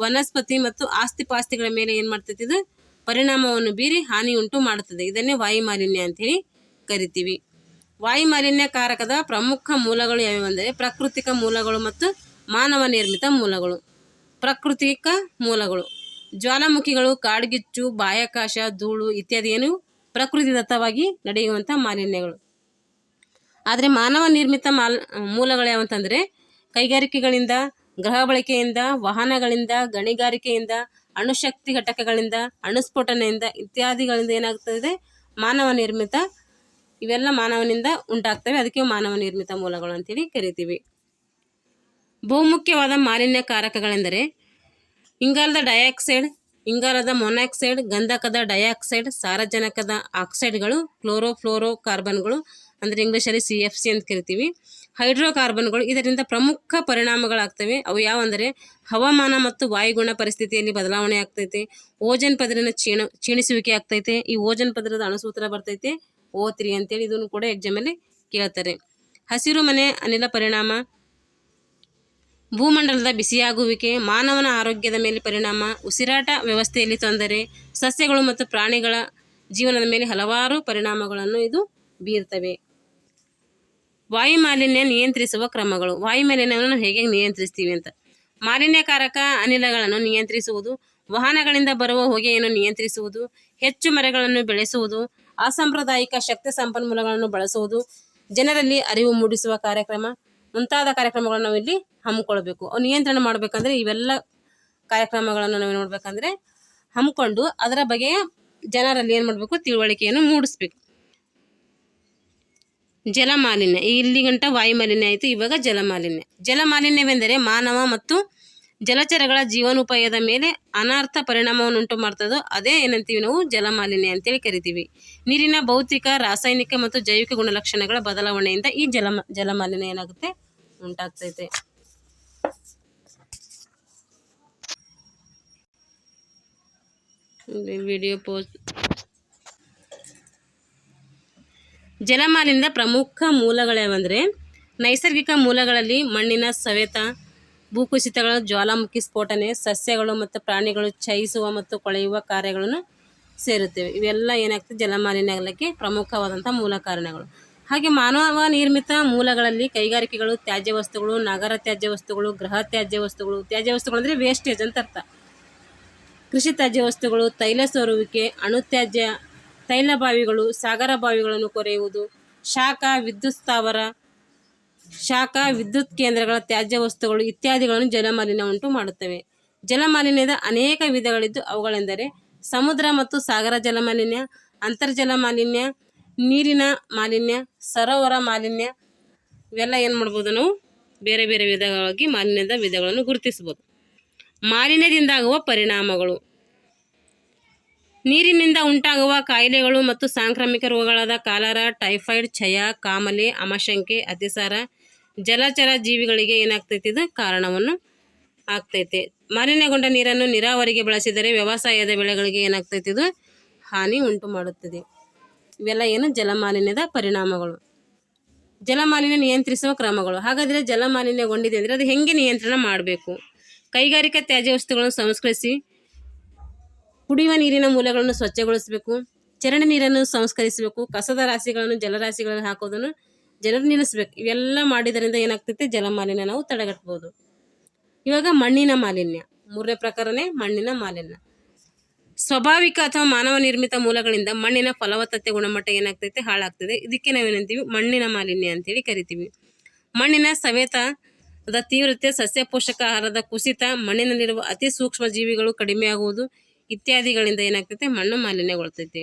ವನಸ್ಪತಿ ಮತ್ತು ಆಸ್ತಿಪಾಸ್ತಿಗಳ ಮೇಲೆ ಏನು ಮಾಡ್ತೈತಿ? ಇದು ಪರಿಣಾಮವನ್ನು ಬೀರಿ ಹಾನಿ ಉಂಟು ಮಾಡುತ್ತದೆ. ಇದನ್ನೇ ವಾಯು ಮಾಲಿನ್ಯ ಅಂತೇಳಿ ಕರಿತೀವಿ. ವಾಯು ಮಾಲಿನ್ಯಕಾರಕದ ಪ್ರಮುಖ ಮೂಲಗಳು ಯಾವ್ಯಾವೆಂದರೆ ಪ್ರಾಕೃತಿಕ ಮೂಲಗಳು ಮತ್ತು ಮಾನವ ನಿರ್ಮಿತ ಮೂಲಗಳು, ಪ್ರಾಕೃತಿಕ ಮೂಲಗಳು, ಜ್ವಾಲಾಮುಖಿಗಳು, ಕಾಡ್ಗಿಚ್ಚು, ಬಾಹ್ಯಾಕಾಶ, ಧೂಳು ಇತ್ಯಾದಿ ಏನು ಪ್ರಕೃತಿದತ್ತವಾಗಿ ನಡೆಯುವಂಥ ಮಾಲಿನ್ಯಗಳು. ಆದರೆ ಮಾನವ ನಿರ್ಮಿತ ಮಾಲ್, ಮೂಲಗಳು ಯಾವಂತಂದರೆ ಕೈಗಾರಿಕೆಗಳಿಂದ ಗೃಹ ಬಳಕೆಯಿಂದ, ವಾಹನಗಳಿಂದ, ಗಣಿಗಾರಿಕೆಯಿಂದ, ಅಣುಶಕ್ತಿ ಘಟಕಗಳಿಂದ, ಅಣುಸ್ಫೋಟನೆಯಿಂದ ಇತ್ಯಾದಿಗಳಿಂದ ಏನಾಗ್ತದೆ? ಮಾನವ ನಿರ್ಮಿತ, ಇವೆಲ್ಲ ಮಾನವನಿಂದ ಉಂಟಾಗ್ತವೆ. ಅದಕ್ಕೆ ಮಾನವ ನಿರ್ಮಿತ ಮೂಲಗಳು ಅಂತೇಳಿ ಕರಿತೀವಿ. ಬಹುಮುಖ್ಯವಾದ ಮಾಲಿನ್ಯಕಾರಕಗಳೆಂದರೆ ಇಂಗಾಲದ ಡೈಆಕ್ಸೈಡ್, ಇಂಗಾಲದ ಮೊನಾಕ್ಸೈಡ್, ಗಂಧಕದ ಡೈಆಕ್ಸೈಡ್, ಸಾರಜನಕದ ಆಕ್ಸೈಡ್ಗಳು ಕ್ಲೋರೋಫ್ಲೋರೋ ಕಾರ್ಬನ್ಗಳು ಅಂದರೆ ಇಂಗ್ಲೀಷಲ್ಲಿ ಸಿ ಎಫ್ ಸಿ ಅಂತ ಕರಿತೀವಿ. ಹೈಡ್ರೋಕಾರ್ಬನ್ಗಳು ಇದರಿಂದ ಪ್ರಮುಖ ಪರಿಣಾಮಗಳಾಗ್ತವೆ. ಅವು ಯಾವಂದರೆ ಹವಾಮಾನ ಮತ್ತು ವಾಯುಗುಣ ಪರಿಸ್ಥಿತಿಯಲ್ಲಿ ಬದಲಾವಣೆ ಆಗ್ತೈತೆ. ಓಜನ್ ಪದರಿನ ಕ್ಷೀಣ, ಕ್ಷೀಣಿಸುವಿಕೆ ಆಗ್ತೈತೆ. ಈ ಓಜನ್ ಪದರದ ಅಣುಸೂತ್ರ ಬರ್ತೈತೆ. ಓ ತ್ರೀ ಅಂತೇಳಿ ಇದನ್ನು ಕೂಡ ಎಕ್ಸಾಮಲ್ಲಿ ಕೇಳ್ತಾರೆ. ಹಸಿರು ಮನೆ ಅನಿಲ ಪರಿಣಾಮ ಭೂಮಂಡಲದ ಬಿಸಿಯಾಗುವಿಕೆ, ಮಾನವನ ಆರೋಗ್ಯದ ಮೇಲೆ ಪರಿಣಾಮ, ಉಸಿರಾಟ ವ್ಯವಸ್ಥೆಯಲ್ಲಿ ತೊಂದರೆ, ಸಸ್ಯಗಳು ಮತ್ತು ಪ್ರಾಣಿಗಳ ಜೀವನದ ಮೇಲೆ ಹಲವಾರು ಪರಿಣಾಮಗಳನ್ನು ಇದು ಬೀರ್ತವೆ. ವಾಯುಮಾಲಿನ್ಯ ನಿಯಂತ್ರಿಸುವ ಕ್ರಮಗಳು. ವಾಯುಮಾಲಿನ್ಯವನ್ನು ಹೇಗೆ ನಿಯಂತ್ರಿಸ್ತೀವಿ ಅಂತ. ಮಾಲಿನ್ಯಕಾರಕ ಅನಿಲಗಳನ್ನು ನಿಯಂತ್ರಿಸುವುದು, ವಾಹನಗಳಿಂದ ಬರುವ ಹೊಗೆಯನ್ನು ನಿಯಂತ್ರಿಸುವುದು, ಹೆಚ್ಚು ಮರಗಳನ್ನು ಬೆಳೆಸುವುದು, ಅಸಾಂಪ್ರದಾಯಿಕ ಶಕ್ತಿ ಸಂಪನ್ಮೂಲಗಳನ್ನು ಬಳಸುವುದು, ಜನರಲ್ಲಿ ಅರಿವು ಮೂಡಿಸುವ ಕಾರ್ಯಕ್ರಮ, ಮುಂತಾದ ಕಾರ್ಯಕ್ರಮಗಳನ್ನು ನಾವಿಲ್ಲಿ ಹಮ್ಮಿಕೊಳ್ಬೇಕು. ನಿಯಂತ್ರಣ ಮಾಡಬೇಕಂದ್ರೆ ಇವೆಲ್ಲ ಕಾರ್ಯಕ್ರಮಗಳನ್ನು ನಾವು ನೋಡಬೇಕಂದ್ರೆ ಹಮ್ಮಿಕೊಂಡು ಅದರ ಬಗ್ಗೆ ಜನರಲ್ಲಿ ಏನು ಮಾಡಬೇಕು? ತಿಳುವಳಿಕೆಯನ್ನು ಮೂಡಿಸ್ಬೇಕು. ಜಲಮಾಲಿನ್ಯ. ಇಲ್ಲಿ ಗಂಟ ವಾಯು ಮಾಲಿನ್ಯ ಆಯಿತು, ಇವಾಗ ಜಲಮಾಲಿನ್ಯ. ಜಲಮಾಲಿನ್ಯವೆಂದರೆ ಮಾನವ ಮತ್ತು ಜಲಚರಗಳ ಜೀವನೋಪಾಯದ ಮೇಲೆ ಅನರ್ಥ ಪರಿಣಾಮವನ್ನು ಉಂಟು ಮಾಡ್ತದೋ, ಅದೇ ಏನಂತೀವಿ ನಾವು? ಜಲಮಾಲಿನ್ಯ ಅಂತೇಳಿ ಕರಿತೀವಿ. ನೀರಿನ ಭೌತಿಕ, ರಾಸಾಯನಿಕ ಮತ್ತು ಜೈವಿಕ ಗುಣಲಕ್ಷಣಗಳ ಬದಲಾವಣೆಯಿಂದ ಈ ಜಲ ಜಲಮಾಲಿನ್ಯ ಏನಾಗುತ್ತೆ? ಉಂಟಾಗ್ತೈತೆ. ವಿಡಿಯೋ ಪೋಸ್ಟ್ ಜಲಮಾಲಿನ್ಯದ ಪ್ರಮುಖ ಮೂಲಗಳ್ಯಾವಂದರೆ ನೈಸರ್ಗಿಕ ಮೂಲಗಳಲ್ಲಿ ಮಣ್ಣಿನ ಸವೆತ, ಭೂಕುಸಿತಗಳು, ಜ್ವಾಲಾಮುಖಿ ಸ್ಫೋಟನೆ, ಸಸ್ಯಗಳು ಮತ್ತು ಪ್ರಾಣಿಗಳು ಚಯಿಸುವ ಮತ್ತು ಕೊಳೆಯುವ ಕಾರ್ಯಗಳನ್ನು ಸೇರುತ್ತವೆ. ಇವೆಲ್ಲ ಏನಾಗ್ತದೆ? ಜಲಮಾಲಿನ್ಯ ಆಗಲಿಕ್ಕೆ ಪ್ರಮುಖವಾದಂಥ ಮೂಲ ಕಾರಣಗಳು. ಹಾಗೆ ಮಾನವ ನಿರ್ಮಿತ ಮೂಲಗಳಲ್ಲಿ ಕೈಗಾರಿಕೆಗಳು, ತ್ಯಾಜ್ಯ ವಸ್ತುಗಳು, ನಗರ ತ್ಯಾಜ್ಯ ವಸ್ತುಗಳು, ಗೃಹ ತ್ಯಾಜ್ಯ ವಸ್ತುಗಳು ತ್ಯಾಜ್ಯ ವಸ್ತುಗಳು ಅಂದರೆ ವೇಸ್ಟೇಜ್ ಅಂತ ಅರ್ಥ. ಕೃಷಿ ತ್ಯಾಜ್ಯ ವಸ್ತುಗಳು, ತೈಲ ಸೋರುವಿಕೆ ಅಣುತ್ಯಾಜ್ಯ ತೈಲ ಬಾವಿಗಳು, ಸಾಗರ ಬಾವಿಗಳನ್ನು ಕೊರೆಯುವುದು, ಶಾಖ, ವಿದ್ಯುತ್ ಸ್ಥಾವರ, ಶಾಖ, ವಿದ್ಯುತ್ ಕೇಂದ್ರಗಳ ತ್ಯಾಜ್ಯ ವಸ್ತುಗಳು ಇತ್ಯಾದಿಗಳನ್ನು ಜಲಮಾಲಿನ್ಯ ಉಂಟು ಮಾಡುತ್ತವೆ. ಜಲಮಾಲಿನ್ಯದ ಅನೇಕ ವಿಧಗಳಿದ್ದು ಅವುಗಳೆಂದರೆ ಸಮುದ್ರ ಮತ್ತು ಸಾಗರ ಜಲಮಾಲಿನ್ಯ, ಅಂತರ್ಜಲ ಮಾಲಿನ್ಯ, ನೀರಿನ ಮಾಲಿನ್ಯ, ಸರೋವರ ಮಾಲಿನ್ಯ ಇವೆಲ್ಲ ಏನು ಮಾಡ್ಬೋದು ನಾವು ಬೇರೆ ಬೇರೆ ವಿಧಗಳಾಗಿ ಮಾಲಿನ್ಯದ ವಿಧಗಳನ್ನು ಗುರುತಿಸ್ಬೋದು. ಮಾಲಿನ್ಯದಿಂದಾಗುವ ಪರಿಣಾಮಗಳು. ನೀರಿನಿಂದ ಉಂಟಾಗುವ ಕಾಯಿಲೆಗಳು ಮತ್ತು ಸಾಂಕ್ರಾಮಿಕ ರೋಗಗಳಾದ ಕಾಲರ, ಟೈಫಾಯ್ಡ್ ಕ್ಷಯ ಕಾಮಲೆ, ಅಮಶಂಕೆ, ಅತಿಸಾರ, ಜಲಚರ ಜೀವಿಗಳಿಗೆ ಏನಾಗ್ತೈತಿ? ಇದು ಕಾರಣವನ್ನು ಆಗ್ತೈತೆ. ಮಾಲಿನ್ಯಗೊಂಡ ನೀರನ್ನು ನೀರಾವರಿಗೆ ಬಳಸಿದರೆ ವ್ಯವಸಾಯದ ಬೆಳೆಗಳಿಗೆ ಏನಾಗ್ತೈತಿ? ಇದು ಹಾನಿ ಉಂಟು ಮಾಡುತ್ತದೆ ಇವೆಲ್ಲ ಏನು? ಜಲಮಾಲಿನ್ಯದ ಪರಿಣಾಮಗಳು. ಜಲಮಾಲಿನ್ಯ ನಿಯಂತ್ರಿಸುವ ಕ್ರಮಗಳು. ಹಾಗಾದರೆ ಜಲಮಾಲಿನ್ಯಗೊಂಡಿದೆ ಅಂದರೆ ಅದು ಹೆಂಗೆ ನಿಯಂತ್ರಣ ಮಾಡಬೇಕು? ಕೈಗಾರಿಕಾ ತ್ಯಾಜ್ಯ ವಸ್ತುಗಳನ್ನು ಸಂಸ್ಕರಿಸಿ ಕುಡಿಯುವ ನೀರಿನ ಮೂಲಗಳನ್ನು ಸ್ವಚ್ಛಗೊಳಿಸಬೇಕು. ಚರಂಡಿ ನೀರನ್ನು ಸಂಸ್ಕರಿಸಬೇಕು. ಕಸದ ರಾಶಿಗಳನ್ನು ಜಲರಾಶಿಗಳಲ್ಲಿ ಹಾಕೋದನ್ನು ಜನರು ನಿಲ್ಲಿಸ್ಬೇಕು. ಇವೆಲ್ಲ ಮಾಡಿದರಿಂದ ಏನಾಗ್ತೈತೆ? ಜಲಮಾಲಿನ್ಯ ನಾವು ತಡೆಗಟ್ಬೋದು. ಇವಾಗ ಮಣ್ಣಿನ ಮಾಲಿನ್ಯ. ಮೂರನೇ ಪ್ರಕಾರನೇ ಮಣ್ಣಿನ ಮಾಲಿನ್ಯ. ಸ್ವಾಭಾವಿಕ ಅಥವಾ ಮಾನವ ನಿರ್ಮಿತ ಮೂಲಗಳಿಂದ ಮಣ್ಣಿನ ಫಲವತ್ತತೆ ಗುಣಮಟ್ಟ ಏನಾಗ್ತೈತೆ? ಹಾಳಾಗ್ತದೆ. ಇದಕ್ಕೆ ನಾವೇನಂತೀವಿ ಮಣ್ಣಿನ ಮಾಲಿನ್ಯ ಅಂತೇಳಿ ಕರಿತೀವಿ. ಮಣ್ಣಿನ ಸವೆತದ ತೀವ್ರತೆ, ಸಸ್ಯ ಪೋಷಕ ಆಹಾರದ ಕುಸಿತ, ಮಣ್ಣಿನಲ್ಲಿರುವ ಅತಿ ಸೂಕ್ಷ್ಮ ಜೀವಿಗಳು ಕಡಿಮೆಯಾಗುವುದು ಇತ್ಯಾದಿಗಳಿಂದ ಏನಾಗ್ತೈತೆ? ಮಣ್ಣು ಮಾಲಿನ್ಯಗೊಳ್ತೈತೆ.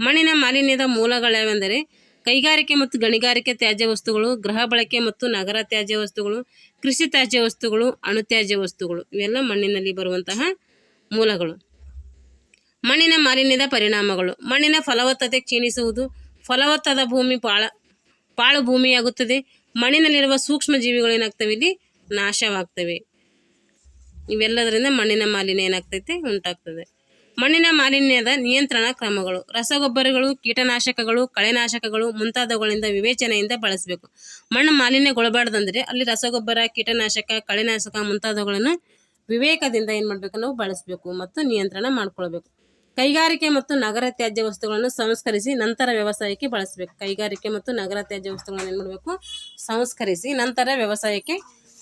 ಮಣ್ಣಿನ ಮಾಲಿನ್ಯದ ಮೂಲಗಳ್ಯಾವೆಂದರೆ ಕೈಗಾರಿಕೆ ಮತ್ತು ಗಣಿಗಾರಿಕೆ ತ್ಯಾಜ್ಯ ವಸ್ತುಗಳು, ಗೃಹ ಬಳಕೆ ಮತ್ತು ನಗರ ತ್ಯಾಜ್ಯ ವಸ್ತುಗಳು, ಕೃಷಿ ತ್ಯಾಜ್ಯ ವಸ್ತುಗಳು ಅಣುತ್ಯಾಜ್ಯ ವಸ್ತುಗಳು, ಇವೆಲ್ಲ ಮಣ್ಣಿನಲ್ಲಿ ಬರುವಂತಹ ಮೂಲಗಳು. ಮಣ್ಣಿನ ಮಾಲಿನ್ಯದ ಪರಿಣಾಮಗಳು. ಮಣ್ಣಿನ ಫಲವತ್ತತೆ ಕ್ಷೀಣಿಸುವುದು, ಫಲವತ್ತಾದ ಭೂಮಿ ಪಾಳ, ಪಾಳು ಭೂಮಿಯಾಗುತ್ತದೆ. ಮಣ್ಣಿನಲ್ಲಿರುವ ಸೂಕ್ಷ್ಮ ಜೀವಿಗಳು ಏನಾಗ್ತವೆ ಇಲ್ಲಿ? ನಾಶವಾಗ್ತವೆ. ಇವೆಲ್ಲದರಿಂದ ಮಣ್ಣಿನ ಮಾಲಿನ್ಯ ಏನಾಗ್ತೈತೆ? ಉಂಟಾಗ್ತದೆ. ಮಣ್ಣಿನ ಮಾಲಿನ್ಯದ ನಿಯಂತ್ರಣ ಕ್ರಮಗಳು. ರಸಗೊಬ್ಬರಗಳು, ಕೀಟನಾಶಕಗಳು, ಕಳೆನಾಶಕಗಳು ಮುಂತಾದವುಗಳಿಂದ ವಿವೇಚನೆಯಿಂದ ಬಳಸಬೇಕು. ಮಣ್ಣು ಮಾಲಿನ್ಯಗೊಳಬಾರ್ದಂದ್ರೆ ಅಲ್ಲಿ ರಸಗೊಬ್ಬರ, ಕೀಟನಾಶಕ, ಕಳೆನಾಶಕ ಮುಂತಾದವುಗಳನ್ನು ವಿವೇಕದಿಂದ ಏನು ಮಾಡಬೇಕು ನಾವು ಬಳಸಬೇಕು ಮತ್ತು ನಿಯಂತ್ರಣ ಮಾಡ್ಕೊಳ್ಬೇಕು. ಕೈಗಾರಿಕೆ ಮತ್ತು ನಗರ ತ್ಯಾಜ್ಯ ವಸ್ತುಗಳನ್ನು ಸಂಸ್ಕರಿಸಿ ನಂತರ ವ್ಯವಸಾಯಕ್ಕೆ ಬಳಸಬೇಕು. ಕೈಗಾರಿಕೆ ಮತ್ತು ನಗರ ತ್ಯಾಜ್ಯ ವಸ್ತುಗಳನ್ನು ಏನು ಮಾಡಬೇಕು? ಸಂಸ್ಕರಿಸಿ ನಂತರ ವ್ಯವಸಾಯಕ್ಕೆ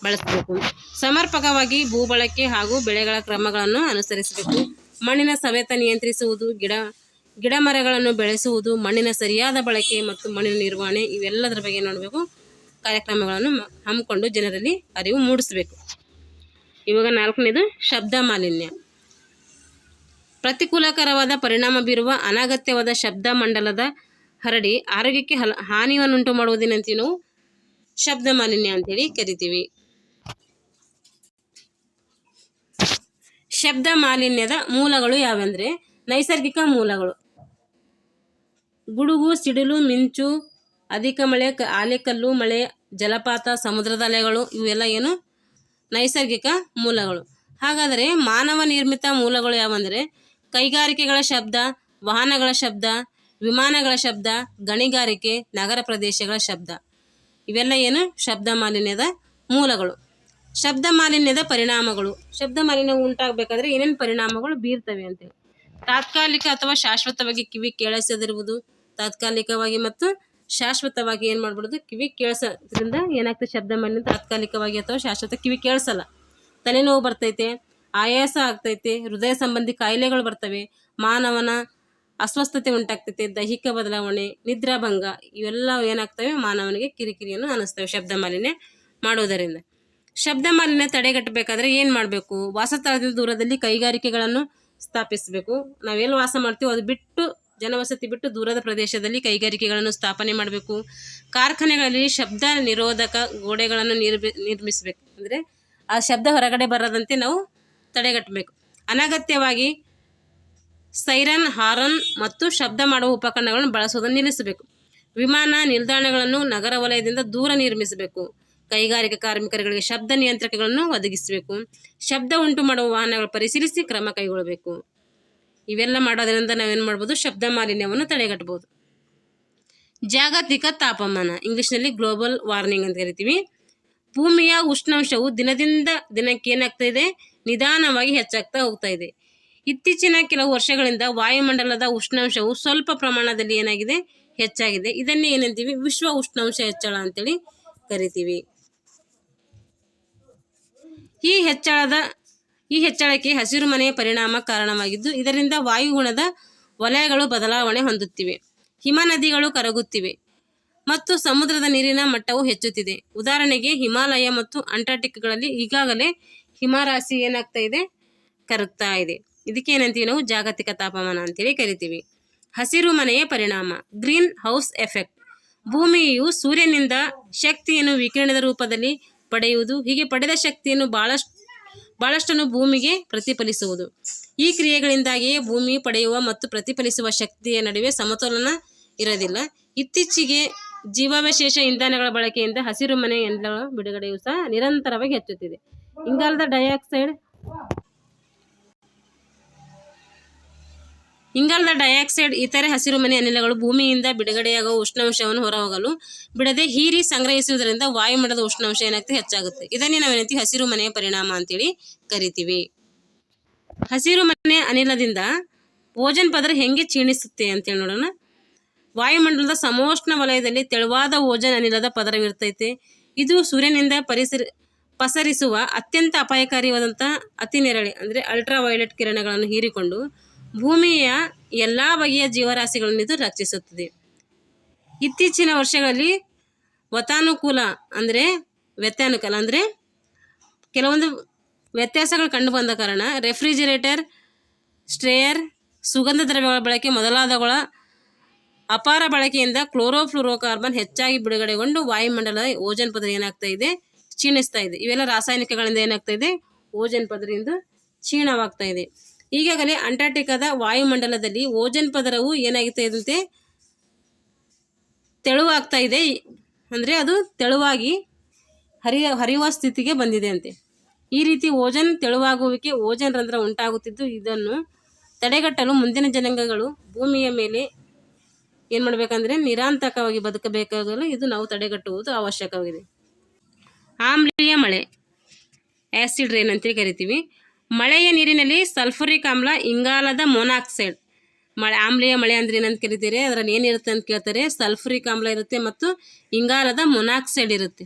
ಬಳಸಬೇಕು. ಸಮರ್ಪಕವಾಗಿ ಭೂ ಹಾಗೂ ಬೆಳೆಗಳ ಕ್ರಮಗಳನ್ನು ಅನುಸರಿಸಬೇಕು. ಮಣ್ಣಿನ ಸವೆತ ನಿಯಂತ್ರಿಸುವುದು, ಗಿಡ ಗಿಡ ಮರಗಳನ್ನು ಬೆಳೆಸುವುದು, ಮಣ್ಣಿನ ಸರಿಯಾದ ಬಳಕೆ ಮತ್ತು ಮಣ್ಣಿನ ನಿರ್ವಹಣೆ ಇವೆಲ್ಲದರ ಬಗ್ಗೆ ನೋಡಬೇಕು. ಕಾರ್ಯಕ್ರಮಗಳನ್ನು ಹಮ್ಮಿಕೊಂಡು ಜನರಲ್ಲಿ ಅರಿವು ಮೂಡಿಸಬೇಕು. ಇವಾಗ ನಾಲ್ಕನೇದು ಶಬ್ದ ಮಾಲಿನ್ಯ. ಪ್ರತಿಕೂಲಕರವಾದ ಪರಿಣಾಮ ಬೀರುವ ಅನಗತ್ಯವಾದ ಶಬ್ದ ಮಂಡಲದ ಹರಡಿ ಆರೋಗ್ಯಕ್ಕೆ ಹಲ, ಹಾನಿಯನ್ನುಂಟು ಮಾಡುವುದೇನಂತೀವಿ ನಾವು ಶಬ್ದ ಮಾಲಿನ್ಯ ಅಂತೇಳಿ ಕರಿತೀವಿ. ಶಬ್ದ ಮಾಲಿನ್ಯದ ಮೂಲಗಳು ಯಾವೆಂದರೆ ನೈಸರ್ಗಿಕ ಮೂಲಗಳು. ಗುಡುಗು, ಸಿಡಿಲು, ಮಿಂಚು, ಅಧಿಕ ಮಳೆ ಆಲೆಕಲ್ಲು, ಮಳೆ, ಜಲಪಾತ ಸಮುದ್ರದ ಅಲೆಗಳು ಇವೆಲ್ಲ ಏನು ನೈಸರ್ಗಿಕ ಮೂಲಗಳು. ಹಾಗಾದರೆ ಮಾನವ ನಿರ್ಮಿತ ಮೂಲಗಳು ಯಾವಂದರೆ ಕೈಗಾರಿಕೆಗಳ ಶಬ್ದ, ವಾಹನಗಳ ಶಬ್ದ, ವಿಮಾನಗಳ ಶಬ್ದ, ಗಣಿಗಾರಿಕೆ, ನಗರ ಪ್ರದೇಶಗಳ ಶಬ್ದ. ಇವೆಲ್ಲ ಏನು? ಶಬ್ದ ಮಾಲಿನ್ಯದ ಮೂಲಗಳು. ಶಬ್ದ ಮಾಲಿನ್ಯದ ಪರಿಣಾಮಗಳು. ಶಬ್ದ ಮಾಲಿನ್ಯ ಉಂಟಾಗಬೇಕಾದ್ರೆ ಏನೇನು ಪರಿಣಾಮಗಳು ಬೀರ್ತವೆ ಅಂತೇಳಿ ತಾತ್ಕಾಲಿಕ ಅಥವಾ ಶಾಶ್ವತವಾಗಿ ಕಿವಿ ಕೇಳಿಸದಿರುವುದು ತಾತ್ಕಾಲಿಕವಾಗಿ ಮತ್ತು ಶಾಶ್ವತವಾಗಿ ಏನು ಮಾಡ್ಬಿಡೋದು? ಕಿವಿ ಕೇಳಿಸೋದ್ರಿಂದ ಏನಾಗ್ತದೆ? ಶಬ್ದ ಮಾಲಿನ್ಯ ತಾತ್ಕಾಲಿಕವಾಗಿ ಅಥವಾ ಶಾಶ್ವತ ಕಿವಿ ಕೇಳಿಸಲ್ಲ. ತಲೆನೋವು ಬರ್ತೈತೆ ಆಯಾಸ ಆಗ್ತೈತೆ, ಹೃದಯ ಸಂಬಂಧಿ ಕಾಯಿಲೆಗಳು ಬರ್ತವೆ, ಮಾನವನ ಅಸ್ವಸ್ಥತೆ ಉಂಟಾಗ್ತೈತೆ, ದೈಹಿಕ ಬದಲಾವಣೆ, ನಿದ್ರಾಭಂಗ ಇವೆಲ್ಲ ಏನಾಗ್ತವೆ? ಮಾನವನಿಗೆ ಕಿರಿಕಿರಿಯನ್ನು ಅನಿಸ್ತವೆ ಶಬ್ದ ಮಾಲಿನ್ಯ ಮಾಡುವುದರಿಂದ. ಶಬ್ದ ಮಾಲಿನ್ಯ ತಡೆಗಟ್ಟಬೇಕಾದ್ರೆ ಏನು ಮಾಡಬೇಕು? ವಾಸಸ್ಥಳದಿಂದ ದೂರದಲ್ಲಿ ಕೈಗಾರಿಕೆಗಳನ್ನು ಸ್ಥಾಪಿಸಬೇಕು. ನಾವೆಲ್ಲಿ ವಾಸ ಮಾಡ್ತೀವೋ ಅದು ಬಿಟ್ಟು, ಜನವಸತಿ ಬಿಟ್ಟು ದೂರದ ಪ್ರದೇಶದಲ್ಲಿ ಕೈಗಾರಿಕೆಗಳನ್ನು ಸ್ಥಾಪನೆ ಮಾಡಬೇಕು. ಕಾರ್ಖಾನೆಗಳಲ್ಲಿ ಶಬ್ದ ನಿರೋಧಕ ಗೋಡೆಗಳನ್ನು ನಿರ್ಮಿ, ನಿರ್ಮಿಸಬೇಕು. ಅಂದರೆ ಆ ಶಬ್ದ ಹೊರಗಡೆ ಬರದಂತೆ ನಾವು ತಡೆಗಟ್ಟಬೇಕು. ಅನಗತ್ಯವಾಗಿ ಸೈರನ್, ಹಾರನ್ ಮತ್ತು ಶಬ್ದ ಮಾಡುವ ಉಪಕರಣಗಳನ್ನು ಬಳಸುವುದನ್ನು ನಿಲ್ಲಿಸಬೇಕು. ವಿಮಾನ ನಿಲ್ದಾಣಗಳನ್ನು ನಗರ ವಲಯದಿಂದ ದೂರ ನಿರ್ಮಿಸಬೇಕು. ಕೈಗಾರಿಕಾ ಕಾರ್ಮಿಕರುಗಳಿಗೆ ಶಬ್ದ ನಿಯಂತ್ರಕಗಳನ್ನು ಒದಗಿಸಬೇಕು. ಶಬ್ದ ಉಂಟು ಮಾಡುವ ವಾಹನಗಳು ಪರಿಶೀಲಿಸಿ ಕ್ರಮ ಕೈಗೊಳ್ಳಬೇಕು. ಇವೆಲ್ಲ ಮಾಡೋದರಿಂದ ನಾವೇನು ಮಾಡ್ಬೋದು? ಶಬ್ದ ಮಾಲಿನ್ಯವನ್ನು ತಡೆಗಟ್ಟಬಹುದು. ಜಾಗತಿಕ ತಾಪಮಾನ, ಇಂಗ್ಲೀಷ್ನಲ್ಲಿ ಗ್ಲೋಬಲ್ ವಾರ್ನಿಂಗ್ ಅಂತ ಕರಿತೀವಿ. ಭೂಮಿಯ ಉಷ್ಣಾಂಶವು ದಿನದಿಂದ ದಿನಕ್ಕೆ ಏನಾಗ್ತಾ ಇದೆ? ನಿಧಾನವಾಗಿ ಹೆಚ್ಚಾಗ್ತಾ ಹೋಗ್ತಾ ಇದೆ. ಇತ್ತೀಚಿನ ಕೆಲವು ವರ್ಷಗಳಿಂದ ವಾಯುಮಂಡಲದ ಉಷ್ಣಾಂಶವು ಸ್ವಲ್ಪ ಪ್ರಮಾಣದಲ್ಲಿ ಏನಾಗಿದೆ? ಹೆಚ್ಚಾಗಿದೆ. ಇದನ್ನೇ ಏನಂತೀವಿ? ವಿಶ್ವ ಉಷ್ಣಾಂಶ ಹೆಚ್ಚಳ ಅಂತೇಳಿ ಕರಿತೀವಿ. ಈ ಹೆಚ್ಚಳದ, ಈ ಹೆಚ್ಚಳಕ್ಕೆ ಹಸಿರು ಮನೆಯ ಪರಿಣಾಮ ಕಾರಣವಾಗಿದ್ದು, ಇದರಿಂದ ವಾಯುಗುಣದ ವಲಯಗಳು ಬದಲಾವಣೆ ಹೊಂದುತ್ತಿವೆ. ಹಿಮ ನದಿಗಳು ಕರಗುತ್ತಿವೆ ಮತ್ತು ಸಮುದ್ರದ ನೀರಿನ ಮಟ್ಟವು ಹೆಚ್ಚುತ್ತಿದೆ. ಉದಾಹರಣೆಗೆ ಹಿಮಾಲಯ ಮತ್ತು ಅಂಟಾರ್ಟಿಕ್ಗಳಲ್ಲಿ ಈಗಾಗಲೇ ಹಿಮರಾಶಿ ಏನಾಗ್ತಾ ಇದೆ? ಕರಗ್ತಾ ಇದೆ. ಇದಕ್ಕೆ ಏನಂತೀವಿ ನಾವು? ಜಾಗತಿಕ ತಾಪಮಾನ ಅಂತೇಳಿ ಕರಿತೀವಿ. ಹಸಿರು ಮನೆಯ ಪರಿಣಾಮ, ಗ್ರೀನ್ ಹೌಸ್ ಎಫೆಕ್ಟ್. ಭೂಮಿಯು ಸೂರ್ಯನಿಂದ ಶಕ್ತಿಯನ್ನು ವಿಕಿರಣದ ರೂಪದಲ್ಲಿ ಪಡೆಯುವುದು, ಹೀಗೆ ಪಡೆದ ಶಕ್ತಿಯನ್ನು ಬಹಳಷ್ಟು ಬಹಳಷ್ಟನ್ನು ಭೂಮಿಗೆ ಪ್ರತಿಫಲಿಸುವುದು. ಈ ಕ್ರಿಯೆಗಳಿಂದಾಗಿಯೇ ಭೂಮಿ ಪಡೆಯುವ ಮತ್ತು ಪ್ರತಿಫಲಿಸುವ ಶಕ್ತಿಯ ನಡುವೆ ಸಮತೋಲನ ಇರೋದಿಲ್ಲ. ಇತ್ತೀಚೆಗೆ ಜೀವಾವಶೇಷ ಇಂಧನಗಳ ಬಳಕೆಯಿಂದ ಹಸಿರು ಮನೆ ಎಂಡಗಳ ಬಿಡುಗಡೆಯು ಸಹ ನಿರಂತರವಾಗಿ ಹೆಚ್ಚುತ್ತಿದೆ. ಇಂಗಾಲದ ಡೈಆಕ್ಸೈಡ್. ಇಂಗಾಲದ ಡೈಆಕ್ಸೈಡ್ ಇತರೆ ಹಸಿರುಮನೆ ಅನಿಲಗಳು ಭೂಮಿಯಿಂದ ಬಿಡುಗಡೆಯಾಗುವ ಉಷ್ಣಾಂಶವನ್ನು ಹೊರಹೋಗಲು ಬಿಡದೆ ಹೀರಿ ಸಂಗ್ರಹಿಸುವುದರಿಂದ ವಾಯುಮಂಡಲದ ಉಷ್ಣಾಂಶ ಏನಾಗ್ತದೆ? ಹೆಚ್ಚಾಗುತ್ತೆ. ಇದನ್ನೇ ನಾವೇನಂತಿ ಹಸಿರು ಮನೆಯ ಪರಿಣಾಮ ಅಂತೇಳಿ ಕರಿತೀವಿ. ಹಸಿರು ಮನೆ ಅನಿಲದಿಂದ ಓಜನ್ ಪದರ ಹೆಂಗೆ ಕ್ಷೀಣಿಸುತ್ತೆ ಅಂತೇಳಿ ನೋಡೋಣ. ವಾಯುಮಂಡಲದ ಸಮೋಷ್ಣ ವಲಯದಲ್ಲಿ ತೆಳುವಾದ ಓಜನ್ ಅನಿಲದ ಪದರವಿರ್ತೈತೆ. ಇದು ಸೂರ್ಯನಿಂದ ಪರಿಸರ ಪಸರಿಸುವ ಅತ್ಯಂತ ಅಪಾಯಕಾರಿಯಾದಂಥ ಅತಿ ನೆರಳೆ, ಅಂದರೆ ಅಲ್ಟ್ರಾ ವೈಲೆಟ್ ಕಿರಣಗಳನ್ನು ಹೀರಿಕೊಂಡು ಭೂಮಿಯ ಎಲ್ಲ ಬಗೆಯ ಜೀವರಾಶಿಗಳನ್ನು ಇದು ರಕ್ಷಿಸುತ್ತದೆ. ಇತ್ತೀಚಿನ ವರ್ಷಗಳಲ್ಲಿ ವತಾನುಕೂಲ ಅಂದರೆ ವ್ಯತ್ಯಾನುಕೂಲ, ಅಂದರೆ ಕೆಲವೊಂದು ವ್ಯತ್ಯಾಸಗಳು ಕಂಡು ಬಂದ ಕಾರಣ ರೆಫ್ರಿಜಿರೇಟರ್, ಸ್ಟ್ರೇಯರ್, ಸುಗಂಧ ದ್ರವ್ಯಗಳ ಬಳಕೆ ಮೊದಲಾದವುಗಳ ಅಪಾರ ಬಳಕೆಯಿಂದ ಕ್ಲೋರೋಫ್ಲೋರೋಕಾರ್ಬನ್ ಹೆಚ್ಚಾಗಿ ಬಿಡುಗಡೆಗೊಂಡು ವಾಯುಮಂಡಲದ ಓಜನ್ ಪದರ ಏನಾಗ್ತಾ ಇದೆ? ಕ್ಷೀಣಿಸ್ತಾ ಇದೆ. ಇವೆಲ್ಲ ರಾಸಾಯನಿಕಗಳಿಂದ ಏನಾಗ್ತಾ ಇದೆ? ಓಜನ್ ಪದರಿಂದ ಕ್ಷೀಣವಾಗ್ತಾ ಇದೆ. ಈಗಾಗಲೇ ಅಂಟಾರ್ಟಿಕಾದ ವಾಯುಮಂಡಲದಲ್ಲಿ ಓಜನ್ ಪದರವು ಏನಾಗ್ತಾ ಇದಂತೆ? ತೆಳುವಾಗ್ತಾ ಇದೆ. ಅಂದರೆ ಅದು ತೆಳುವಾಗಿ ಹರಿಯ, ಹರಿಯುವ ಸ್ಥಿತಿಗೆ ಬಂದಿದೆ ಅಂತೆ. ಈ ರೀತಿ ಓಜನ್ ತೆಳುವಾಗುವಿಕೆ, ಓಜನ್ ರಂಧ್ರ ಉಂಟಾಗುತ್ತಿದ್ದು ಇದನ್ನು ತಡೆಗಟ್ಟಲು ಮುಂದಿನ ಜನಾಂಗಗಳು ಭೂಮಿಯ ಮೇಲೆ ಏನು ಮಾಡಬೇಕಂದ್ರೆ ನಿರಾಂತಕವಾಗಿ ಬದುಕಬೇಕಾಗಲು ಇದು ನಾವು ತಡೆಗಟ್ಟುವುದು ಅವಶ್ಯಕವಾಗಿದೆ. ಆಮ್ಲೀಯ ಮಳೆ. ಆ್ಯಸಿಡ್ ರೇನ್ ಅಂತೇಳಿ ಕರಿತೀವಿ. ಮಳೆಯ ನೀರಿನಲ್ಲಿ ಸಲ್ಫರಿಕ್ ಆಮ್ಲ, ಇಂಗಾಲದ ಮೊನಾಕ್ಸೈಡ್ ಮಳೆ, ಆಮ್ಲೀಯ ಮಳೆ ಅಂದ್ರೆ ಏನಂತ ಕರಿತೀರಿ? ಅದರಲ್ಲಿ ಏನಿರುತ್ತೆ ಅಂತ ಕೇಳ್ತಾರೆ. ಸಲ್ಫರಿಕ್ ಆಮ್ಲ ಇರುತ್ತೆ ಮತ್ತು ಇಂಗಾಲದ ಮೊನಾಕ್ಸೈಡ್ ಇರುತ್ತೆ.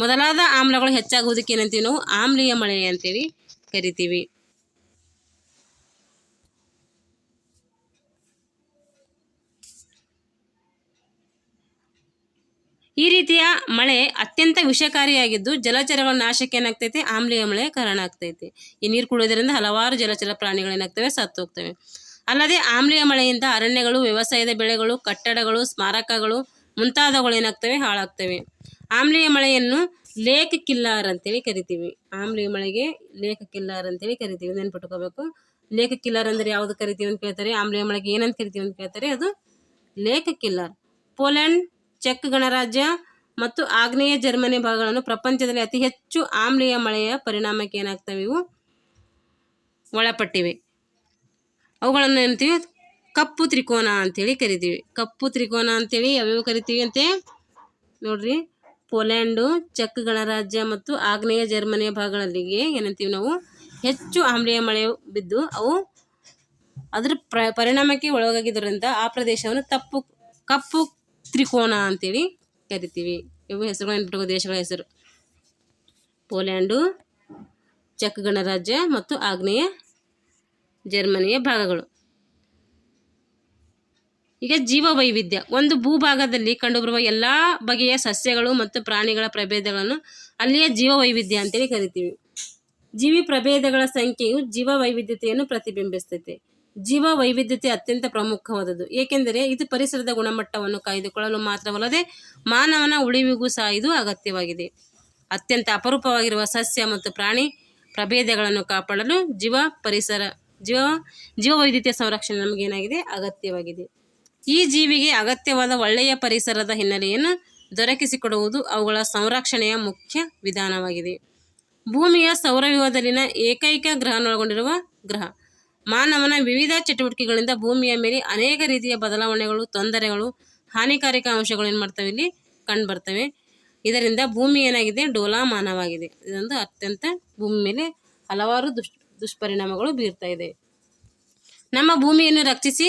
ಮೊದಲಾದ ಆಮ್ಲಗಳು ಹೆಚ್ಚಾಗುವುದಕ್ಕೆ ಏನಂತೀವಿ ನಾವು? ಆಮ್ಲೀಯ ಮಳೆ ಅಂತೇಳಿ ಕರಿತೀವಿ. ಈ ರೀತಿಯ ಮಳೆ ಅತ್ಯಂತ ವಿಷಕಾರಿಯಾಗಿದ್ದು ಜಲಚರಗಳ ನಾಶಕ್ಕೆ ಏನಾಗ್ತೈತೆ? ಆಮ್ಲೀಯ ಮಳೆ ಕಾರಣ ಆಗ್ತೈತೆ. ಈ ನೀರು ಕುಡಿಯೋದ್ರಿಂದ ಹಲವಾರು ಜಲಚರ ಪ್ರಾಣಿಗಳೇನಾಗ್ತವೆ ಸತ್ತು ಹೋಗ್ತವೆ ಅಲ್ಲದೆ ಆಮ್ಲೀಯ ಮಳೆಯಿಂದ ಅರಣ್ಯಗಳು, ವ್ಯವಸಾಯದ ಬೆಳೆಗಳು, ಕಟ್ಟಡಗಳು, ಸ್ಮಾರಕಗಳು ಮುಂತಾದವುಗಳು ಏನಾಗ್ತವೆ? ಹಾಳಾಗ್ತವೆ. ಆಮ್ಲೀಯ ಮಳೆಯನ್ನು ಲೇಕ್ ಕಿಲ್ಲಾರ್ ಅಂತೇಳಿ ಕರಿತೀವಿ. ಆಮ್ಲೀಯ ಮಳೆಗೆ ಲೇಕ್ ಕಿಲ್ಲಾರ್ ಅಂತೇಳಿ ಕರಿತೀವಿ. ನೆನ್ಪಿಟ್ಕೋಬೇಕು. ಲೇಕ್ ಕಿಲ್ಲರ್ ಅಂದರೆ ಯಾವುದು ಕರಿತೀವಿ ಅಂತ ಕೇಳ್ತಾರೆ. ಆಮ್ಲೀಯ ಮಳೆಗೆ ಏನಂತ ಕರಿತೀವಿ ಅಂತ ಕೇಳ್ತಾರೆ. ಅದು ಲೇಕ್ ಕಿಲ್ಲಾರ್. ಪೋಲೆಂಡ್ ಚೆಕ್ ಗಣರಾಜ್ಯ ಮತ್ತು ಆಗ್ನೇಯ ಜರ್ಮನಿ ಭಾಗಗಳನ್ನು ಪ್ರಪಂಚದಲ್ಲಿ ಅತಿ ಹೆಚ್ಚು ಆಮ್ಲೀಯ ಮಳೆಯ ಪರಿಣಾಮಕ್ಕೆ ಏನಾಗ್ತವೆ ಇವು? ಒಳಪಟ್ಟಿವೆ. ಅವುಗಳನ್ನು ಏನಂತೀವಿ? ಕಪ್ಪು ತ್ರಿಕೋನ ಅಂತೇಳಿ ಕರಿತೀವಿ. ಕಪ್ಪು ತ್ರಿಕೋನ ಅಂತೇಳಿ ಯಾವ್ಯಾವ ಕರಿತೀವಿ ಅಂತೆ? ನೋಡ್ರಿ. ಪೋಲ್ಯಾಂಡು ಚೆಕ್ ಗಣರಾಜ್ಯ ಮತ್ತು ಆಗ್ನೇಯ ಜರ್ಮನಿಯ ಭಾಗಗಳಲ್ಲಿಗೆ ಏನಂತೀವಿ ನಾವು? ಹೆಚ್ಚು ಆಮ್ಲೀಯ ಮಳೆ ಬಿದ್ದು ಅವು ಅದರ ಪ್ರ, ಪರಿಣಾಮಕ್ಕೆ ಒಳಗಾಗಿದ್ದರಿಂದ ಆ ಪ್ರದೇಶವನ್ನು ತಪ್ಪು, ಕಪ್ಪು ತ್ರಿಕೋನ ಅಂತೇಳಿ ಕರಿತೀವಿ. ಇವು ಹೆಸರುಗಳು ನೆನ್ಪಿಟ್ಕೋ ದೇಶಗಳ ಹೆಸರು. ಪೋಲ್ಯಾಂಡು ಚೆಕ್ ಗಣರಾಜ್ಯ ಮತ್ತು ಆಗ್ನೇಯ ಜರ್ಮನಿಯ ಭಾಗಗಳು. ಈಗ ಜೀವ ವೈವಿಧ್ಯ ಒಂದು ಭೂಭಾಗದಲ್ಲಿ ಕಂಡುಬರುವ ಎಲ್ಲ ಬಗೆಯ ಸಸ್ಯಗಳು ಮತ್ತು ಪ್ರಾಣಿಗಳ ಪ್ರಭೇದಗಳನ್ನು ಅಲ್ಲಿಯ ಜೀವ ವೈವಿಧ್ಯ ಅಂತೇಳಿ ಕರಿತೀವಿ. ಜೀವಿ ಪ್ರಭೇದಗಳ ಸಂಖ್ಯೆಯು ಜೀವ ವೈವಿಧ್ಯತೆಯನ್ನು ಪ್ರತಿಬಿಂಬಿಸ್ತೈತೆ. ಜೀವ ವೈವಿಧ್ಯತೆ ಅತ್ಯಂತ ಪ್ರಮುಖವಾದದ್ದು. ಏಕೆಂದರೆ ಇದು ಪರಿಸರದ ಗುಣಮಟ್ಟವನ್ನು ಕಾಯ್ದುಕೊಳ್ಳಲು ಮಾತ್ರವಲ್ಲದೆ ಮಾನವನ ಉಳಿವಿಗೂ ಸಹ ಇದು ಅಗತ್ಯವಾಗಿದೆ. ಅತ್ಯಂತ ಅಪರೂಪವಾಗಿರುವ ಸಸ್ಯ ಮತ್ತು ಪ್ರಾಣಿ ಪ್ರಭೇದಗಳನ್ನು ಕಾಪಾಡಲು ಜೀವ ಪರಿಸರ, ಜೀವ ಜೀವ ವೈವಿಧ್ಯತೆ ಸಂರಕ್ಷಣೆ ನಮಗೇನಾಗಿದೆ? ಅಗತ್ಯವಾಗಿದೆ. ಈ ಜೀವಿಗೆ ಅಗತ್ಯವಾದ ಒಳ್ಳೆಯ ಪರಿಸರದ ಹಿನ್ನೆಲೆಯನ್ನು ದೊರಕಿಸಿಕೊಡುವುದು ಅವುಗಳ ಸಂರಕ್ಷಣೆಯ ಮುಖ್ಯ ವಿಧಾನವಾಗಿದೆ. ಭೂಮಿಯ ಸೌರವ್ಯೂಹದಲ್ಲಿನ ಏಕೈಕ ಗ್ರಹನೊಳಗೊಂಡಿರುವ ಗ್ರಹ. ಮಾನವನ ವಿವಿಧ ಚಟುವಟಿಕೆಗಳಿಂದ ಭೂಮಿಯ ಮೇಲೆ ಅನೇಕ ರೀತಿಯ ಬದಲಾವಣೆಗಳು, ತೊಂದರೆಗಳು, ಹಾನಿಕಾರಕ ಅಂಶಗಳು ಏನು ಮಾಡ್ತವೆ ಇಲ್ಲಿ? ಕಂಡುಬರ್ತವೆ ಇದರಿಂದ ಭೂಮಿ ಏನಾಗಿದೆ? ಡೋಲಾಮಾನವಾಗಿದೆ ಇದೊಂದು ಅತ್ಯಂತ ಭೂಮಿ ಮೇಲೆ ಹಲವಾರು ದುಷ್, ದುಷ್ಪರಿಣಾಮಗಳು ಬೀರ್ತಾ ಇದೆ. ನಮ್ಮ ಭೂಮಿಯನ್ನು ರಕ್ಷಿಸಿ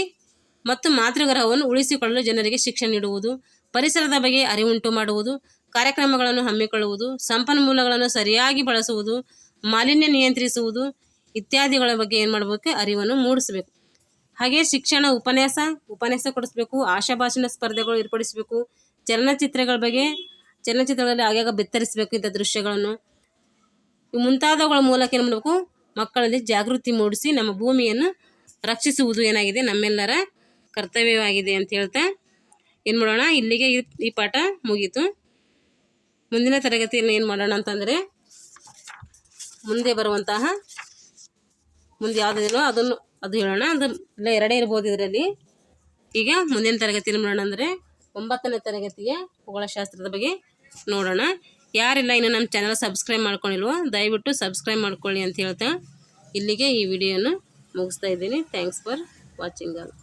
ಮತ್ತು ಮಾತೃಗ್ರಹವನ್ನು ಉಳಿಸಿಕೊಳ್ಳಲು ಜನರಿಗೆ ಶಿಕ್ಷಣ ನೀಡುವುದು, ಪರಿಸರದ ಬಗ್ಗೆ ಅರಿವುಂಟು ಮಾಡುವುದು, ಕಾರ್ಯಕ್ರಮಗಳನ್ನು ಹಮ್ಮಿಕೊಳ್ಳುವುದು, ಸಂಪನ್ಮೂಲಗಳನ್ನು ಸರಿಯಾಗಿ ಬಳಸುವುದು, ಮಾಲಿನ್ಯ ನಿಯಂತ್ರಿಸುವುದು ಇತ್ಯಾದಿಗಳ ಬಗ್ಗೆ ಏನು ಮಾಡಬೇಕು? ಅರಿವನ್ನು ಮೂಡಿಸಬೇಕು. ಹಾಗೆ ಶಿಕ್ಷಣ, ಉಪನ್ಯಾಸ ಉಪನ್ಯಾಸ ಕೊಡಿಸ್ಬೇಕು ಆಶಾಭಾಷಣ ಸ್ಪರ್ಧೆಗಳು ಏರ್ಪಡಿಸಬೇಕು, ಚಲನಚಿತ್ರಗಳ ಬಗ್ಗೆ, ಚಲನಚಿತ್ರಗಳಲ್ಲಿ ಆಗಾಗ ಬೆತ್ತರಿಸಬೇಕು ಇಂಥ ದೃಶ್ಯಗಳನ್ನು. ಮುಂತಾದವುಗಳ ಮೂಲಕ ಏನು ಮಾಡಬೇಕು? ಮಕ್ಕಳಲ್ಲಿ ಜಾಗೃತಿ ಮೂಡಿಸಿ ನಮ್ಮ ಭೂಮಿಯನ್ನು ರಕ್ಷಿಸುವುದು ಏನಾಗಿದೆ? ನಮ್ಮೆಲ್ಲರ ಕರ್ತವ್ಯವಾಗಿದೆ ಅಂತ ಹೇಳ್ತಾ ಏನು ಮಾಡೋಣ? ಇಲ್ಲಿಗೆ ಈ- ಪಾಠ ಮುಗೀತು. ಮುಂದಿನ ತರಗತಿಯಲ್ಲಿ ಏನು ಮಾಡೋಣ ಅಂತಂದರೆ ಮುಂದೆ ಬರುವಂತಹ ಮುಂದೆ ಯಾವುದಿದೆಯೋ ಅದನ್ನು ಅದು ಹೇಳೋಣ. ಅದು ಇಲ್ಲ ಎರಡೇ ಇರ್ಬೋದು ಇದರಲ್ಲಿ. ಈಗ ಮುಂದಿನ ತರಗತಿಯಲ್ಲಿ ನೋಡೋಣ ಅಂದರೆ ಒಂಬತ್ತನೇ ತರಗತಿಯ ಭೂಗೋಳಶಾಸ್ತ್ರದ ಬಗ್ಗೆ ನೋಡೋಣ. ಯಾರೆಲ್ಲ, ಇನ್ನು ನಮ್ಮ ಚಾನಲ್ ಸಬ್ಸ್ಕ್ರೈಬ್ ಮಾಡ್ಕೊಂಡಿಲ್ವೋ, ದಯವಿಟ್ಟು ಸಬ್ಸ್ಕ್ರೈಬ್ ಮಾಡ್ಕೊಳ್ಳಿ ಅಂತ ಹೇಳ್ತಾ ಇಲ್ಲಿಗೆ ಈ ವಿಡಿಯೋನ ಮುಗಿಸ್ತಾ ಇದ್ದೀನಿ. Thanks for watching all